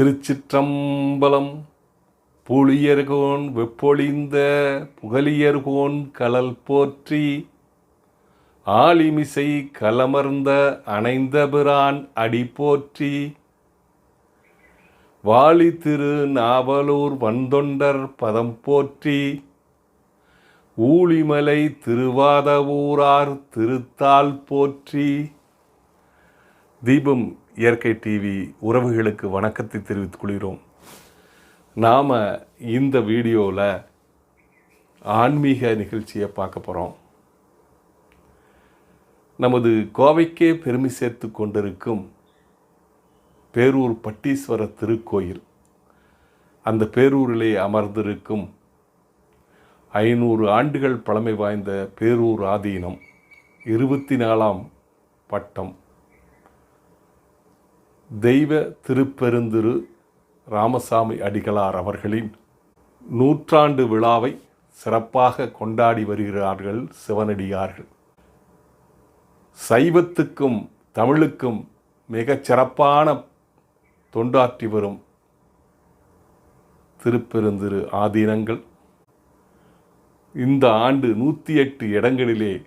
திருச்சிற்றம்பலம் புளியர்கோன் வெப்பொழிந்த புகலியர்கோன் கலல் போற்றி ஆலிமிசை கலமர்ந்த அணைந்த பிரான் அடி போற்றி வாலி திரு நாவலூர் வந்தொண்டர் பதம் போற்றி ஊழிமலை திருவாதவூரார் திருத்தால் போற்றி தீபம் இயற்கை டிவி உறவுகளுக்கு வணக்கத்தை தெரிவித்துக் கொள்கிறோம். நாம் இந்த வீடியோவில் ஆன்மீக நிகழ்ச்சியை பார்க்க போகிறோம் நமது கோவைக்கே பெருமை சேர்த்து கொண்டிருக்கும் பேரூர் பட்டீஸ்வர திருக்கோயில். அந்த பேரூரிலே அமர்ந்திருக்கும் ஐநூறு ஆண்டுகள் பழமை வாய்ந்த பேரூர் ஆதீனம் இருபத்தி நாலாம் பட்டம். தெய்வ திருப்பெருந்திரு ராமசாமி அடிகளார் அவர்களின் நூற்றாண்டு விழாவை சிறப்பாக கொண்டாடி வருகிறார்கள் சிவனடியார்கள். சைவத்துக்கும் தமிழுக்கும் மிகச் சிறப்பான தொண்டாற்றி வரும் திருப்பெருந்திரு ஆதீனங்கள். இந்த ஆண்டு நூற்றி எட்டு இடங்களிலே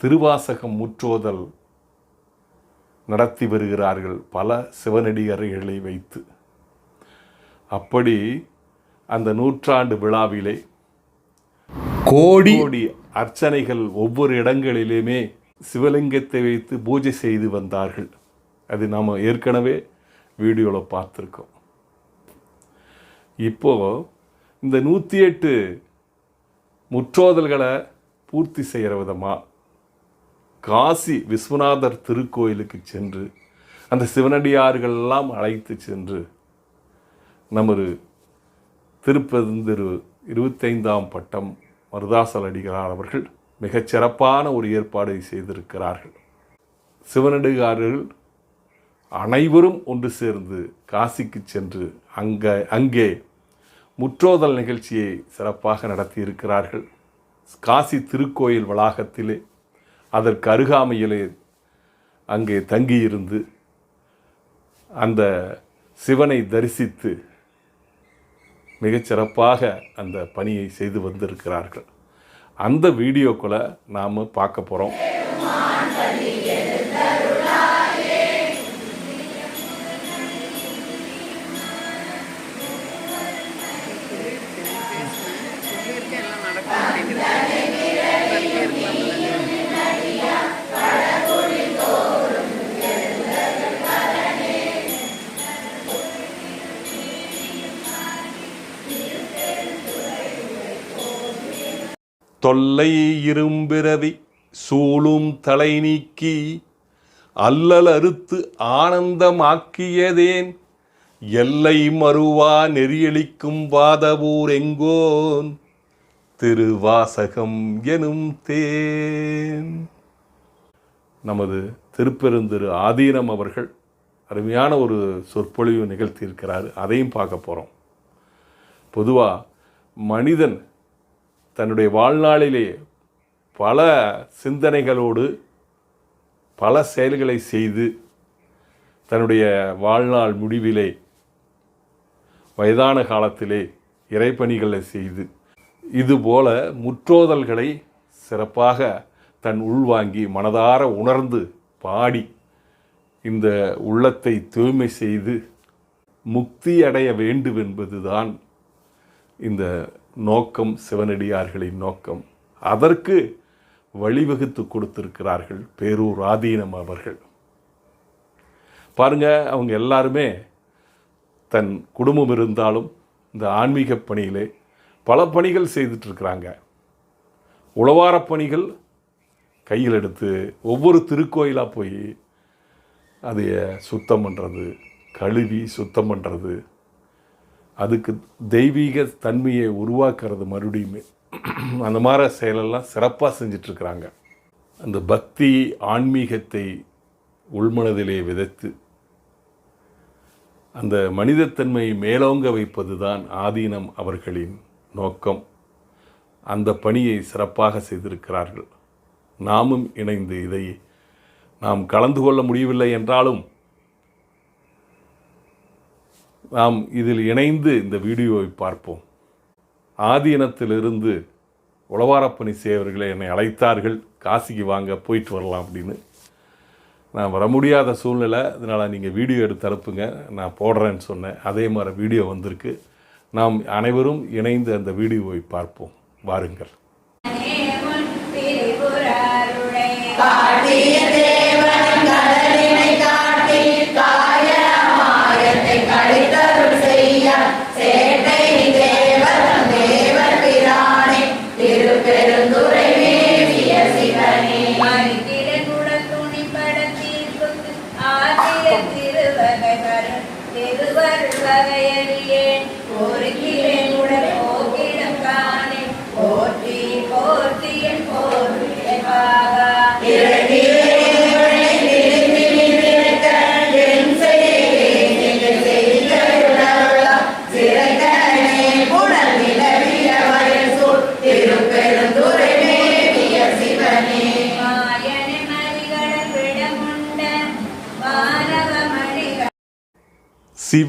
திருவாசகம் முற்றோதல் நடத்தி வருகிறார்கள் பல சிவனடியர்களை வைத்து. அப்படி அந்த நூற்றாண்டு விழாவிலே கோடி கோடி அர்ச்சனைகள் ஒவ்வொரு இடங்களிலுமே சிவலிங்கத்தை வைத்து பூஜை செய்து வந்தார்கள். அது நாம் ஏற்கனவே வீடியோவில் பார்த்துருக்கோம். இப்போ இந்த நூற்றி எட்டு முற்றோதல்களை பூர்த்தி செய்கிற விதமாக காசி விஸ்வநாதர் திருக்கோயிலுக்கு சென்று அந்த சிவனடியார்கள்லாம் அழைத்து சென்று நமது திருப்பெருந்திரு இருபத்தைந்தாம் பட்டம் மருதாசல் அடிகளார் அவர்கள் மிகச் சிறப்பான ஒரு ஏற்பாடை செய்திருக்கிறார்கள். சிவனடிகாரர்கள் அனைவரும் ஒன்று சேர்ந்து காசிக்கு சென்று அங்கே அங்கே முற்றோதல் நிகழ்ச்சியை சிறப்பாக நடத்தியிருக்கிறார்கள். காசி திருக்கோயில் வளாகத்திலே அதற்கு அருகாமையிலே அங்கே தங்கியிருந்து அந்த சிவனை தரிசித்து மிகச்சிறப்பாக அந்த பணியை செய்து வந்திருக்கிறார்கள். அந்த வீடியோக்குள்ளே நாம் பார்க்க போகிறோம் தொல்லை இரும்பிறவி சூழும் தலை நீக்கி அல்லல் அறுத்து ஆனந்தமாக்கியதேன். எல்லை மறுவா நெறியளிக்கும் வாதவூர் எங்கோன். திருவாசகம் எனும் தேன். நமது திருப்பெருந்திரு ஆதீனம் அவர்கள் அருமையான ஒரு சொற்பொழிவு நிகழ்த்தியிருக்கிறார். அதையும் பார்க்க போகிறோம் பொதுவாக மனிதன் தன்னுடைய வாழ்நாளிலே பல சிந்தனைகளோடு பல செயல்களை செய்து தன்னுடைய வாழ்நாள் முடிவிலே வயதான காலத்திலே இறைப்பணிகளை செய்து இதுபோல முற்றோதல்களை சிறப்பாக தன் உள்வாங்கி மனதார உணர்ந்து பாடி இந்த உள்ளத்தை தூய்மை செய்து முக்தி அடைய வேண்டும் என்பதுதான் இந்த நோக்கம் சிவனடியார்களின் நோக்கம். அதற்கு வழிவகுத்து கொடுத்திருக்கிறார்கள் பேரூர் ஆதீனம் அவர்கள். பாருங்க அவங்க எல்லாருமே தன் குடும்பம் இருந்தாலும் இந்த ஆன்மீக பணியிலே பல பணிகள் செய்துட்ருக்குறாங்க உழவார பணிகள் கையில் எடுத்து ஒவ்வொரு திருக்கோயிலாக போய் அதை சுத்தம் பண்ணுறது கழுவி சுத்தம் பண்ணுறது அதுக்கு தெய்வீக தன்மையை உருவாக்குறது மறுபடியுமே. அந்த மாதிரி செயலெல்லாம் சிறப்பாக செஞ்சிட்ருக்குறாங்க. அந்த பக்தி ஆன்மீகத்தை உள்மனதிலே விதைத்து அந்த மனிதத்தன்மையை மேலோங்க வைப்பது தான் ஆதீனம் அவர்களின் நோக்கம். அந்த பணியை சிறப்பாக செய்திருக்கிறார்கள். நாமும் இணைந்து இதை நாம் கலந்து கொள்ள முடியவில்லை என்றாலும் நாம் இதில் இணைந்து இந்த வீடியோவை பார்ப்போம். ஆதீனத்திலிருந்து உளவாரப்பணி செய்வர்களை என்னை அழைத்தார்கள். காசிக்கு வாங்க போயிட்டு வரலாம் அப்படின்னு. நான் வர முடியாத சூழ்நிலை அதனால் நீங்கள் வீடியோ எடுத்து அனுப்புங்க. நான் போடுறேன்னு சொன்னேன். அதே மாதிரி வீடியோ வந்திருக்கு. நாம் அனைவரும் இணைந்து அந்த வீடியோவை பார்ப்போம். வாருங்கள். தேவன் காட்டிய தேவன் கடலினை காட்டி காயமாயத்தை கழித்த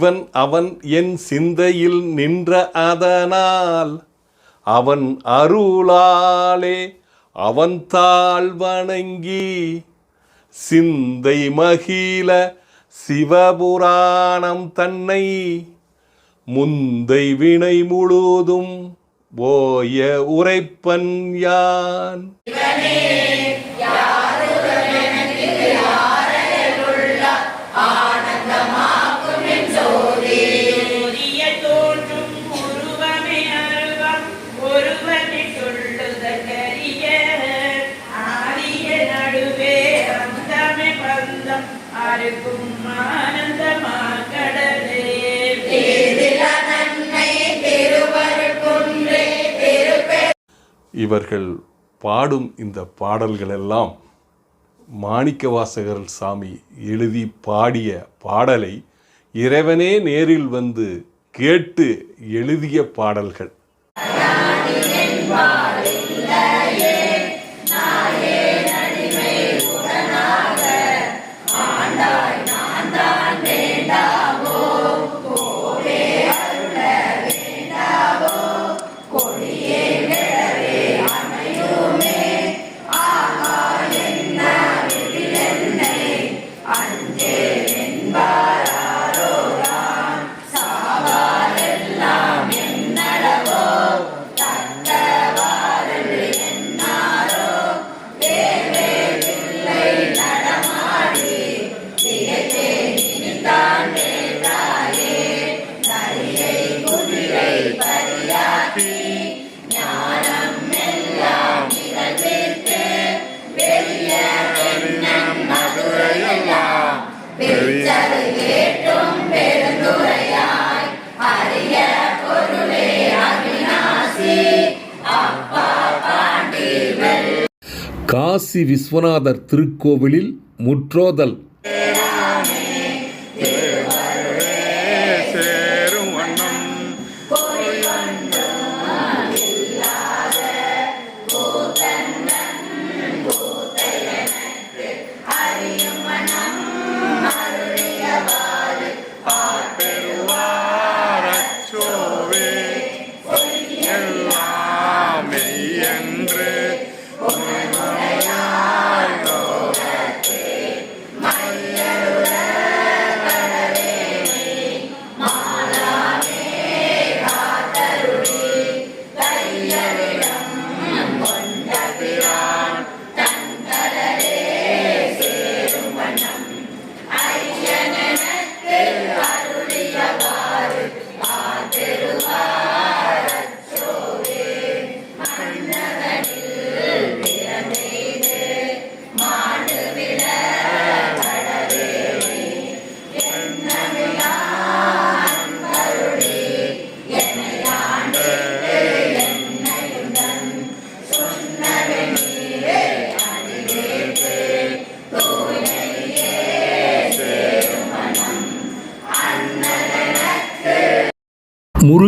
இவன் அவன் என் சிந்தையில் நின்ற அதனால் அவன் அருளாலே அவன் தாழ் வணங்கி சிந்தை மகிழ சிவபுராணம் தன்னை முந்தை வினை முழுதும் ஓய உரைப்பன் யான். இவர்கள் பாடும் இந்த பாடல்களெல்லாம் மாணிக்கவாசகர் சாமி எழுதி பாடிய பாடலை இறைவனே நேரில் வந்து கேட்டு எழுதிய பாடல்கள். காசி விஸ்வநாதர் திருக்கோவிலில் முற்றோதல்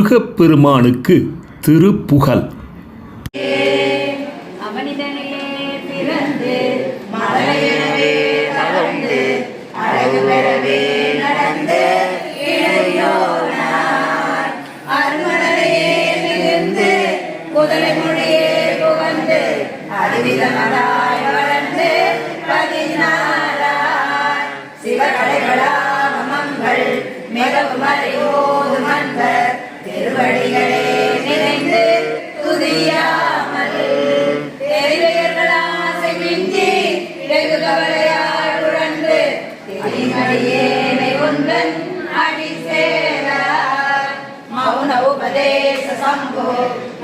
முருகப்பெருமானுக்கு திருப்புகழ். அறிவிதமதாய் வளர்ந்து துதியாமல் தேவையர்களாசை மிஞ்சி வெகு கவலையால் உழன்று அடிமடியேனை ஒன்றன் அடி சேரார். மௌன உபதேச சம்போ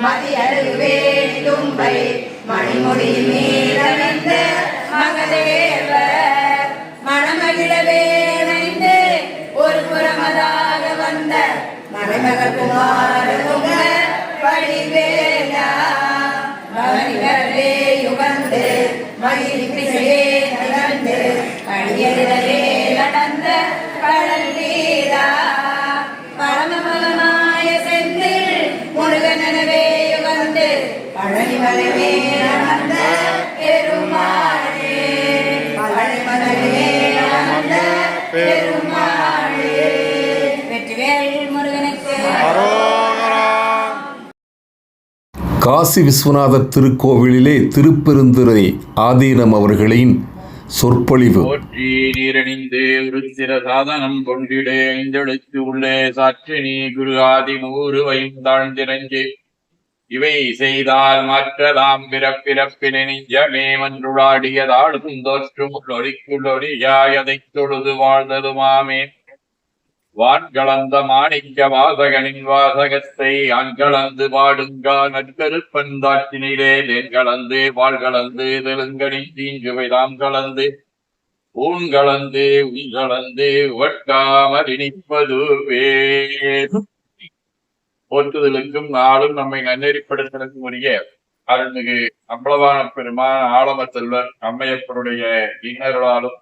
மதி அருகுவேணி தும்பை மணிமுடி மீதமைந்த மகதேவர். மணமகிழவே நைந்து ஒரு புறமதாக வந்த மறைமகள் குமார படிவேலா மகனிகரவே யுகந்து மகிழ்ச்சியே நடந்து கடியதிலே காசி விஸ்வநாதர் திருக்கோவிலிலே திருப்பெருந்துறை ஆதீனம் அவர்களின் சொற்பொழிவு. போற்றி நீரணிந்து விருத்திர சாதனம் கொண்டிடே ஐந்தெழுத்து உள்ளே சாற்றினி குரு ஆதி மூருவையும் தாழ்ந்திரஞ்சி இவை செய்தால் மாற்றலாம் பிறப்பிறப்பினை நெஞ்சமே மன்றுளாடியதாடும் தோற்றும் லொரிக்குள்ளொரியாயதைத் தொழுது வாழ்ந்ததுமாமே. வான்கலந்த மாணிக்க வாசகனின் வாசகத்தை ஆண்கலந்து பாடுங்கா நற்கருப்பந்தாற்றினிலே தேன்கலந்து வாழ்கலந்து தெலுங்கனின் தீஞ்சுவைதாம் கலந்து ஊன்கலந்து உங்கலந்து வட்காமல் இனிப்பதுவே போற்றுதலுக்கும் நாளும் நம்மை நன்னெறிப்படுத்தலுக்கும் உரிய அருள்மிகு அம்பளவான பெருமான் ஆலம செல்வர் அம்மையப்பருடைய இன்னர்களாலும்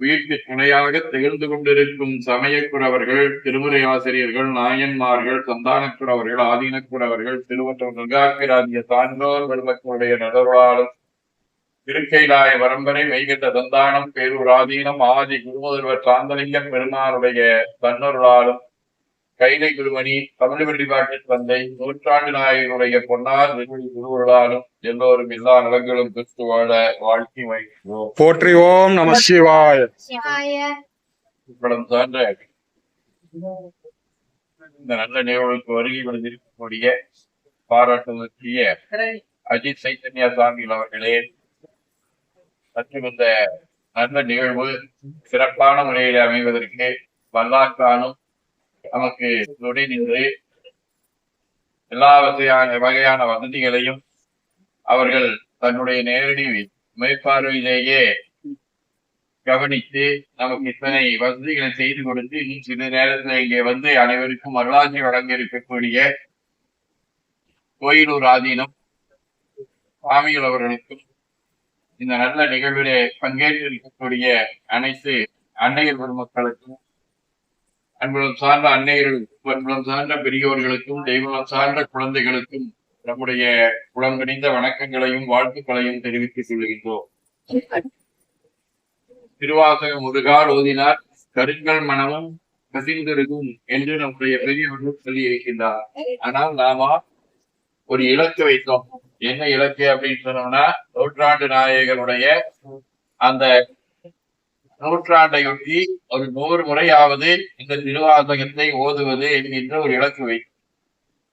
உயிர்க்கு துணையாக திகழ்ந்து கொண்டிருக்கும் சமயக்குறவர்கள் திருமுறை ஆசிரியர்கள் நாயன்மார்கள் சந்தானக்குறவர்கள் ஆதீனக்குறவர்கள் திருவற்றம் துர்காக்கிராதிய சான்றோர் பெருமக்களுடைய நலர்களாலும் திருக்கைலாய வரம்பரை வைகின்ற தந்தானம் பேரூர் ஆதீனம் ஆதி குருமுதல்வர் சாந்தலிங்கம் பெருமானுடைய தன்னொருளாலும் கைலை குருமணி தமிழ் வழிபாட்டில் தந்தை நூற்றாண்டு நாயகனுடைய பொன்னார் திருவடி குருவர்களாலும் எல்லோரும் எல்லா நலங்களும் பெற்று வாழ வாழ்க்கை வைக்கிறோம். போற்றி ஓம் நம சிவாய. படம் சார்ந்த இந்த நல்ல நிகழ்வுக்கு வருகை வந்திருக்கக்கூடிய பாராட்டுவதற்குரிய அஜித் சைத்தன்யா சாமிகள் அவர்களே மற்றும் இந்த நல்ல நிகழ்வு சிறப்பான முறையில் அமைவதற்கு வல்லாக்கானும் நமக்கு துணை நின்று எல்லா வகையான வகையான வசதிகளையும் அவர்கள் தன்னுடைய நேரடி மேற்பார்வையிலேயே கவனித்து நமக்கு இத்தனை வசதிகளை செய்து கொடுத்து இன்னும் சில நேரத்தில் இங்கே வந்து அனைவருக்கும் அருளாட்சி வழங்க இருக்கக்கூடிய கோயிலூர் ஆதீனம் சுவாமிகள் அவர்களுக்கும் இந்த நல்ல நிகழ்விலே பங்கேற்று இருக்கக்கூடிய அனைத்து அன்னையர் பெருமக்களுக்கும் அன்புடன் சார்ந்த அன்னையர்கள் அன்புடன் சார்ந்த பெரியவர்களுக்கும் தெய்வம் சார்ந்த குழந்தைகளுக்கும் நம்முடைய குளங்கணிந்த வணக்கங்களையும் வாழ்த்துக்களையும் தெரிவித்துக் கொள்கின்றோம். திருவாசகம் முருகால் ஓதினார் கருங்கள் மனமும் கசிந்திருக்கும் என்று நம்முடைய பெரியவர்கள் சொல்லி இருக்கின்றார் ஆனால் நாம ஒரு இலக்கு வைத்தோம். என்ன இலக்கு அப்படின்னு சொன்னோம்னா நூற்றாண்டு நாயகனுடைய அந்த நூற்றாண்டையொட்டி ஒரு நூறு முறையாவது இந்த திருவாசகத்தை ஓதுவது என்கின்ற ஒரு இலக்கு வை.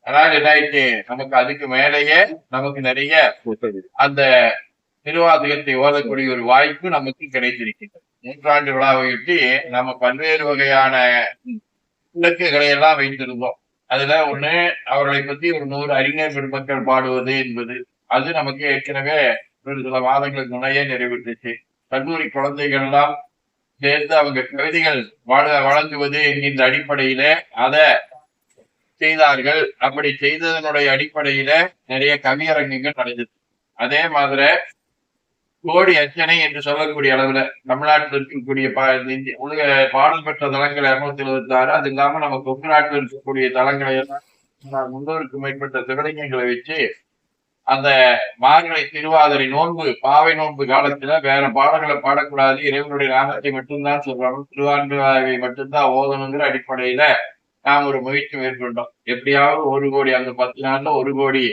ஆனால் என்னாயிட்டு நமக்கு அதுக்கு மேலேயே நமக்கு நிறைய அந்த திருவாசகத்தை ஓதக்கூடிய ஒரு வாய்ப்பு நமக்கு கிடைத்திருக்கிறது நூற்றாண்டு விழாவையொட்டி நம்ம பல்வேறு வகையான இலக்குகளை எல்லாம் வைத்திருந்தோம். அதுல ஒண்ணு அவர்களை பத்தி ஒரு நூறு அறிஞர் பெருமக்கள் பாடுவது என்பது. அது நமக்கு ஏற்கனவே ஒரு சில மாதங்களுக்கு முன்னையே நிறைவேற்றுச்சு. கல்லூரி குழந்தைகள் எல்லாம் சேர்ந்து அவங்க கவிதைகள் வாழ வழங்குவது என்கின்ற அடிப்படையில அத செய்தார்கள். அப்படி செய்ததனுடைய அடிப்படையில நிறைய கவியரங்கங்கள் நடந்தது. அதே மாதிரி கோடி அர்ச்சனை என்று சொல்லக்கூடிய அளவுல தமிழ்நாட்டில் இருக்கக்கூடிய பா உலக பாடல் பெற்ற தலங்கள் இருநூத்தி எழுபத்தி ஆறு அது இல்லாம நம்ம கொங்கு நாட்டில் இருக்கக்கூடிய தலங்களை எல்லாம் முன்னோருக்கு மேற்பட்ட சிவலிங்கங்களை வச்சு அந்த மார்கழி திருவாதிரை நோன்பு பாவை நோன்பு காலத்துல வேற பாடல்களை பாடக்கூடாது. இறைவனுடைய நாமத்தை மட்டும்தான் சொல்றோம் திருவான்மையை மட்டும்தான் ஓதணுங்கிற அடிப்படையில நாம் ஒரு முயற்சி மேற்கொண்டோம். எப்படியாவது ஒரு கோடி அந்த பத்து நாள்ல ஒரு கோடி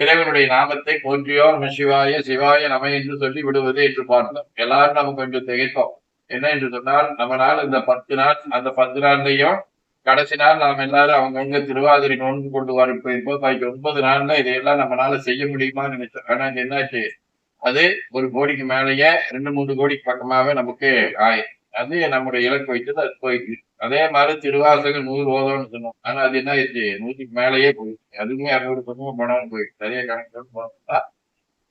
இறைவனுடைய நாமத்தை போன்றியோ நம்ம சிவாய சிவாய நம என்று சொல்லி விடுவது என்று பார்த்தோம். எல்லாரும் நம்ம கொஞ்சம் திகைத்தோம் என்ன என்று சொன்னால் நம்ம நாள் இந்த பத்து நாள் அந்த பத்து நாள்லையும் கடைசி நாள் நாம் எல்லாரும் அவங்கவுங்க திருவாதிரை நோன்பு கொண்டு வர போயிருப்போம் பாக்கி ஒன்பது நாள்ல இதையெல்லாம் நம்மளால செய்ய முடியுமான்னு நினைச்சோம். ஆனா இது என்னாச்சு? அது ஒரு கோடிக்கு மேலேயே ரெண்டு மூணு கோடிக்கு பக்கமாவே நமக்கு ஆய் அது நம்முடைய இலக்கு வைத்தது அது போயிடுச்சு. அதே மாதிரி திருவாசகம் நூறு ஓதம்னு சொன்னோம். ஆனா அது என்ன ஆயிடுச்சு? நூற்றுக்கு மேலேயே போயிடுச்சு. அதுவுமே இரநூறு பக்கமும் பணம் போயிடுச்சு. நிறைய கணக்கு போனோம்னா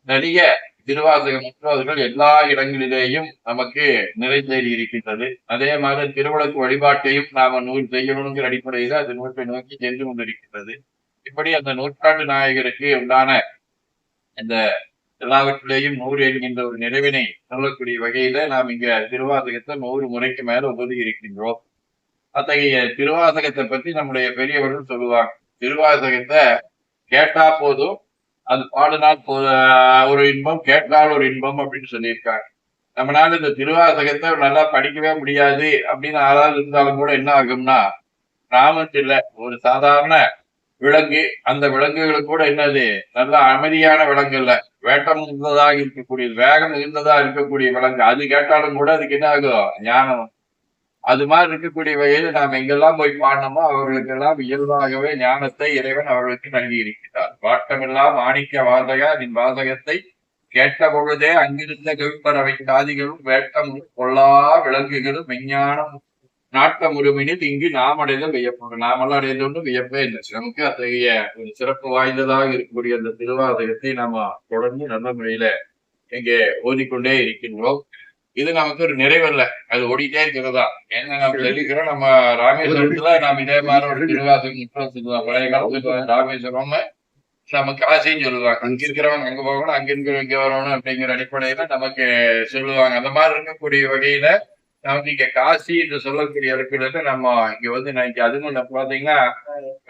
நிறைய திருவாசக முற்றோர்கள் எல்லா இடங்களிலேயும் நமக்கு நிறைந்தேறி இருக்கின்றது. அதே மாதிரி திருவிளக்கு வழிபாட்டையும் நாம நூல் செய்யணுங்கிற அடிப்படையில அது நூற்றை நோக்கி சென்று கொண்டிருக்கின்றது. இப்படி அந்த நூற்றாண்டு நாயகருக்கு உண்டான இந்த எல்லாவற்றிலேயும் நூறு என்கின்ற ஒரு நிறைவினை சொல்லக்கூடிய வகையில நாம் இங்க திருவாசகத்தை நூறு முறைக்கு மேல ஒதுங்கி இருக்கின்றோம். அத்தகைய திருவாசகத்தை பத்தி நம்முடைய பெரியவர்கள் சொல்லுவாங்க. திருவாசகத்தை கேட்டா போதும் அது பாடினால் ஒரு இன்பம் கேட்டால் ஒரு இன்பம் அப்படின்னு சொல்லியிருக்காங்க. நம்மளால இந்த திருவாசகத்தை நல்லா படிக்கவே முடியாது அப்படின்னு ஆறாவது இருந்தாலும் கூட என்ன ஆகும்னா கிராமத்துல ஒரு சாதாரண விலங்கு அந்த விலங்குகளுக்கு கூட என்னது நல்ல அமைதியான விலங்கு இல்ல வேட்டம் இருந்ததாக இருக்கக்கூடிய வேகம் இருந்ததா இருக்கக்கூடிய விலங்கு. அது கேட்டாலும் கூட அதுக்கு என்ன ஆகும்? ஞானம் அது மாதிரி இருக்கக்கூடிய வகையில் நாம் எங்கெல்லாம் போய் பாடினோமோ அவர்களுக்கெல்லாம் இயல்பாகவே ஞானத்தை இறைவன் அவர்களுக்கு நல்கி இருக்கிறார் வாட்டமெல்லாம் மாணிக்க வாசகா நின் வாசகத்தை கேட்ட பொழுதே அங்கிருந்த கவிப்பறவை காதிகளும் வேட்டம் கொல்லா விலங்குகளும் விஞ்ஞானம் நாட்டம் உரிமையில் இங்கு நாம் அடைதல் வியப்படும் நாமெல்லாம் அடைந்தொன்று வியப்பே இல்லை. நமக்கு அத்தகைய ஒரு சிறப்பு வாய்ந்ததாக இருக்கக்கூடிய அந்த திருவாசகத்தை நாம தொடர்ந்து நல்ல முறையில இங்கே ஓதிக்கொண்டே இருக்கின்றோம். இது நமக்கு ஒரு நிறைவல்ல. அது ஓடிட்டே இருக்கிறதா? ஏன்னா நம்ம சொல்லிக்கிறோம்? நம்ம ராமேஸ்வரத்துல நாம் இதே மாதிரி ஒரு சொல்லுவோம் பழைய காலத்துல ராமேஸ்வரம் நம்ம காசின்னு சொல்லுவாங்க. அங்க இருக்கிறவங்க அங்க போகணும் அங்க இருக்கிறவங்க இங்க வரணும் அப்படிங்கிற அடிப்படையில நமக்கு சொல்லுவாங்க. அந்த மாதிரி இருக்கக்கூடிய வகையில நமக்கு இங்க காசி என்று சொல்லக்கூடிய இடத்துல நம்ம இங்க வந்து இன்னைக்கு அதுவும் பாத்தீங்கன்னா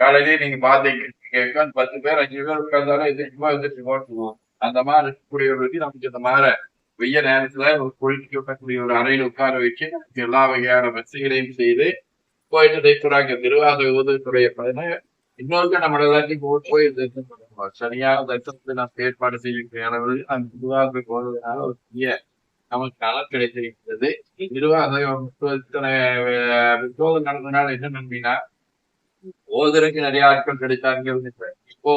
காலையிலேயே நீங்க பாத்தீங்க. இங்க பத்து பேர் அஞ்சு பேர் உட்கார்ந்தாலும் எதிர்த்து எதிர்த்து போட்டுருவோம் அந்த மாதிரி இருக்கக்கூடியவர்களுக்கு நமக்கு இந்த மாதிரி வெய்ய நேரத்துல ஒரு குளிர்ச்சி ஒரு அறையில் உட்கார வச்சு எல்லா வகையான வசதிகளையும் செய்து போயிட்டு தைத்துறாங்க நிர்வாக உதவித்துறைய பதின இன்னொருக்கு நம்ம எல்லாத்தையும் போய் போய் சரியான தரிசனத்தை நாம் ஏற்பாடு செய்யக்கூடிய அளவில் அந்த நிர்வாக போவதனால ஒரு பெரிய நமக்கு நலம் கிடைத்திருக்கிறது. திருவாசகம் நடந்தனால என்ன நம்பினா ஓதுறதுக்கு நிறைய ஆட்கள் கிடைத்தாங்க இப்போ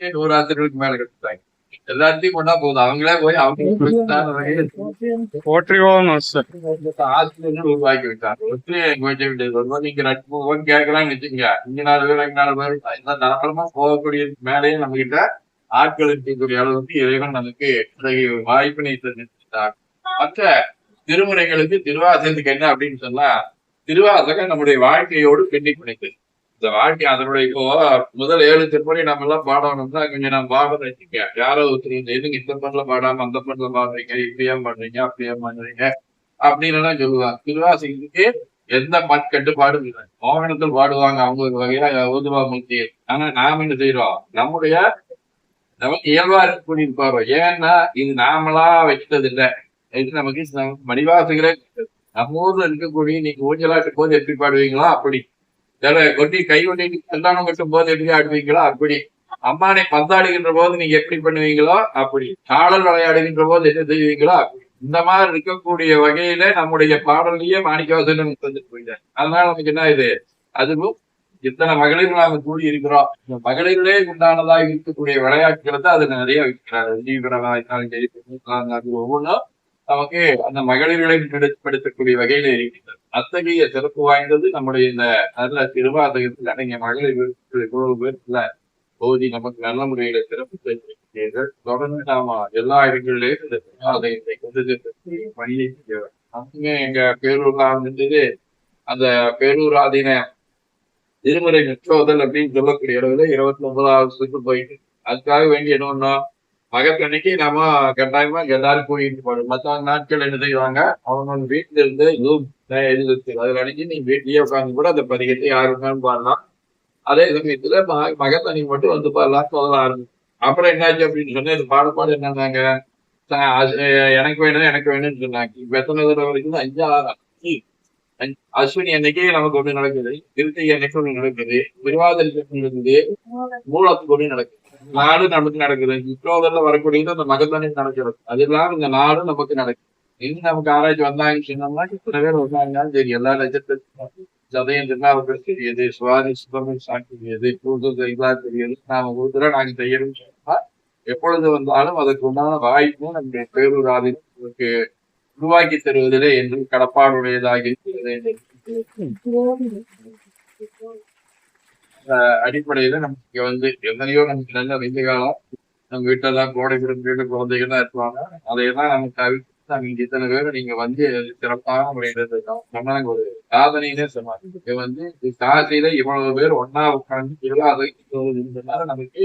நூறு ஆசிரியர்களுக்கு மேல கிடைத்தாங்க எல்லாத்தையும் கொண்டா போதும் அவங்களே போய் அவங்க போற்றியோம் சார் ஆசிரியர்கள் உருவாக்கி விட்டாங்க நீங்க ரெண்டு மூணு ஓன் கேட்கலாம்னு வச்சுக்கோங்க இங்க நாலு பேர் நாலு பேர் தாராளமா போகக்கூடிய மேலேயே நம்ம கிட்ட ஆட்கள் இருக்கக்கூடிய அளவுக்கு இறைவன் நமக்கு வாய்ப்பினை தந்திருக்கிறார் மற்ற திருமுறைகளுக்கு திருவாசகத்துக்கு என்ன அப்படின்னு சொன்னா திருவாசகம் நம்முடைய வாழ்க்கையோடு பின்னி பிணைத்தது இந்த வாழ்க்கை அதனுடைய இப்போ முதல் ஏழு திருமுறை நம்ம எல்லாம் பாடணும்னா கொஞ்சம் நம்ம பாடம் வச்சுக்க யாரோ ஒருத்தர் இந்த எதுங்க இந்த பண்ணல பாடாம அந்த பண்ணல பாடுறீங்க? இப்படியா பண்றீங்க? அப்படியா பண்றீங்க? அப்படின்னு எல்லாம் சொல்லுவாங்க. திருவாசிக்கு எந்த மண் கட்டுப்பாடும் இல்லை மோகனத்தில் பாடுவாங்க. அவங்க ஒரு வகையா ஓதுவா மூர்த்தி. ஆனா நாம என்ன செய்யறோம் நம்முடைய நமக்கு இயல்பா இருக்கக்கூடிய பார்வை ஏன்னா இது நாமளா வச்சது இல்லை இது நமக்கு நமக்கு மணிவாசகரே நம்ம ஊர்ல இருக்கக்கூடிய நீங்க ஊஞ்சலாட்டு போது எப்படி பாடுவீங்களோ அப்படி. சில கொட்டி கை கொட்டி கல்யாணம் கட்டும் போது எப்படி ஆடுவீங்களோ அப்படி. அம்மானை பந்தாடுகின்ற போது நீங்க எப்படி பண்ணுவீங்களோ அப்படி. காடல் விளையாடுகின்ற போது என்ன செய்வீங்களோ அப்படி. இந்த மாதிரி இருக்கக்கூடிய வகையில நம்முடைய பாடல்லையே மாணிக்கவாசன் தந்துட்டு போயிட்டார். அதனால நமக்கு என்ன இது? அதுவும் இத்தனை மகளிர் நாம கூடி இருக்கிறோம் இந்த மகளிரிலே உண்டானதாக இருக்கக்கூடிய விளையாட்டுகளை தான் அது நிறைய வைக்கிறார். ஜீவனமா இருந்தாலும் சரி அது ஒவ்வொன்றும் நமக்கு அந்த மகளிர்களை நிலைப்படுத்தக்கூடிய வகையில் இருக்கின்றது. அத்தகைய சிறப்பு வாய்ந்தது நம்முடைய இந்த நல்ல திருவாதகத்தில் அடங்கிய மகளிர் இவ்வளவு பேர்ல போதி நமக்கு நல்ல முறையில சிறப்பு செய்திருக்கிறீர்கள். தொடர்ந்து நாம எல்லா இடங்களிலேயும் இந்த திருவாதகத்தை கொண்டு சென்று பணியை செய்ய அவங்க எங்க பேரூர்ல இருந்தது அந்த பேரூர் ஆதீன திருமுறை முற்றோதல் அப்படின்னு சொல்லக்கூடிய அளவுல இருபத்தி ஒன்பதாவது சுற்று போயிட்டு அதுக்காக வேண்டி என்ன பண்ணோம் மகத்தன்னைக்கு நம்ம கட்டாயமா எல்லாரும் போயிட்டு போறோம் மத்தவங்க நாட்கள் என்ன செய்வாங்க? அவங்க வீட்டுல இருந்து ஜூம் எழுதி அதுல அன்னைக்கு நீ வீட்லயே உட்காந்து கூட அந்த பதிகத்தை யாரு வேணாலும் பாடலாம். அதே சமயத்துல மக மகத்தன்னைக்கு மட்டும் வந்து பாடலாம் சொல்லலாம் ஆரம்பிச்சு அப்புறம் என்னாச்சு அப்படின்னு சொன்னா இது பாட பாட என்னன்னாங்க எனக்கு வேணும் எனக்கு வேணும்னு சொன்னாங்க. இப்ப எத்தனை தடவை வரைக்கும்? அஞ்சு ஆறு. அஸ்வினி அன்னைக்கு நமக்கு ஒண்ணு நடக்குது. திருத்தி அன்னைக்கு ஒண்ணு நடக்குது. திருவாதிரை நடக்குது மூலத்துக்கு ஒண்ணு நடக்குது. நாடு நமக்கு நடக்குது. இஸ்ரோல வரக்கூடியது அந்த மகத்தானே நடக்கிறது. அதெல்லாம் இந்த நாடு நமக்கு நடக்குது. இது நமக்கு ஆராய்ச்சி வந்தாங்கன்னு சொன்னோம்னா இத்தனை பேர் வந்தாங்கன்னா சரி எல்லா லட்சத்தையும் சதயம் திருநாவுக்கு தெரியுது சுவாதி சுத்தமிழ் சாக்கி தெரியுது கூடுதல் இதா தெரியுது நாம ஒரு தடவை நாங்க செய்யணும் சொன்னா எப்பொழுது வந்தாலும் அதற்கு உண்டான வாய்ப்பும் நம்முடைய பேரூராதில் நமக்கு உருவாக்கி தருவதிலே என்று கடப்பாடுடையதாக இருக்கிறது. அடிப்படையில நமக்கு இங்க வந்து எத்தனையோ நமக்கு நல்ல வெயில் காலம். நம்ம வீட்டெல்லாம் கோடை குழந்தைகள் குழந்தைகள்லாம் இருப்பாங்க. அதையெல்லாம் நமக்கு தவிர்த்து நாங்க இங்க இத்தனை பேர் நீங்க வந்து சிறப்பாக முறையில இருக்கோம் ஒரு சாதனைனே சொன்னாங்க இங்க வந்து இது இவ்வளவு பேர் ஒன்னா உட்கார்ந்து திருவிழாவை இருந்ததுனால நமக்கு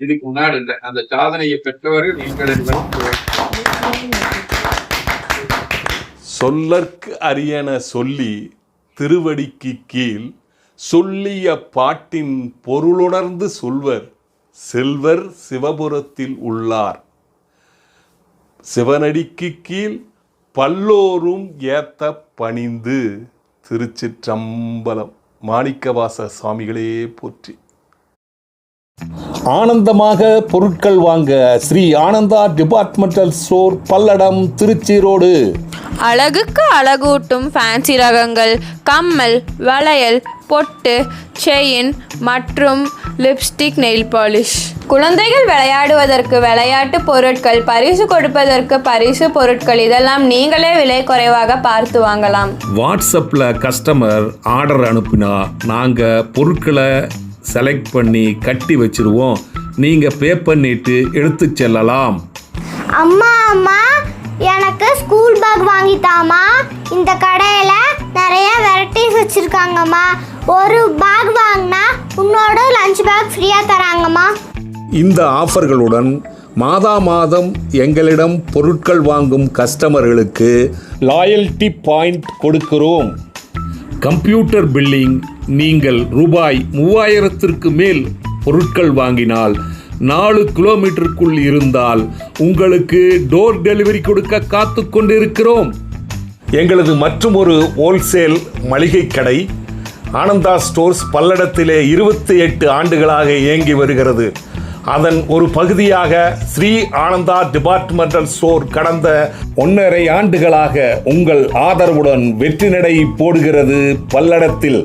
இதுக்கு முன்னாடி இல்லை. அந்த சாதனையை பெற்றவர்கள் நீங்கள் சொல்லற்கு அரியன சொல்லி திருவடிக்கு கீழ் சொல்லிய பாட்டின் பொருளுணர்ந்து சொல்வர் செல்வர் சிவபுரத்தில் உள்ளார். சிவனடிக்கு கீழ் பல்லோரும் ஏத்த பணிந்து திருச்சிற்றம்பலம். மாணிக்கவாச சுவாமிகளே போற்றி. ஆனந்தமாக பொருட்கள் வாங்க Shri Ananda departmental store Palladam Tiruchi road. அழகுக்கு அழகூட்டும் ஃபேன்சி ரகங்கள் கம்மல் வளையல் பொட்டு செயின் மற்றும் லிப்ஸ்டிக் நெயில் பாலிஷ் குழந்தைகள் விளையாடுவதற்கு விளையாட்டு பொருட்கள் பரிசு கொடுப்பதற்கு பரிசு பொருட்கள் இதெல்லாம் நீங்களே விலை குறைவாக பார்த்து வாங்கலாம். வாட்ஸ்அப்பில் கஸ்டமர் ஆர்டர் அனுப்பினா நாங்கள் பொருட்களை செலக்ட் பண்ணி கட்டி வச்சிருவோம். நீங்கள் பே பண்ணிட்டு எடுத்து செல்லலாம். அம்மா அம்மா எனக்கு ஸ்கூல் பேக் வாங்கித்தாம்மா. இந்த கடையில் நிறைய வெரைட்டிஸ் வச்சுருக்காங்கம்மா. ஒரு பேக் வாங்கினா உன்னோட லஞ்ச் பேக் ஃப்ரீயாக தராங்கம்மா. இந்த ஆஃபர்களுடன் மாதா மாதம் எங்களிடம் பொருட்கள் வாங்கும் கஸ்டமர்களுக்கு லாயல்டி பாயிண்ட் கொடுக்கிறோம். கம்ப்யூட்டர் பில்லிங் நீங்கள் ரூபாய் மூவாயிரத்திற்கு மேல் பொருட்கள் வாங்கினால் நாலு கிலோமீட்டருக்குள் இருந்தால் உங்களுக்கு டோர் டெலிவரி கொடுக்க காத்து கொண்டிருக்கிறோம். எங்களது மற்றும் ஒரு ஹோல்சேல் மளிகை கடை ஆனந்தா ஸ்டோர்ஸ் பல்லடத்திலே இருபத்தி எட்டு ஆண்டுகளாக இயங்கி வருகிறது. அதன் ஒரு பகுதியாக ஸ்ரீ ஆனந்தா டிபார்ட்மெண்டல் ஸ்டோர் கடந்த ஒன்றரை ஆண்டுகளாக உங்கள் ஆதரவுடன் வெற்றி நடை போடுகிறது பல்லடத்தில்.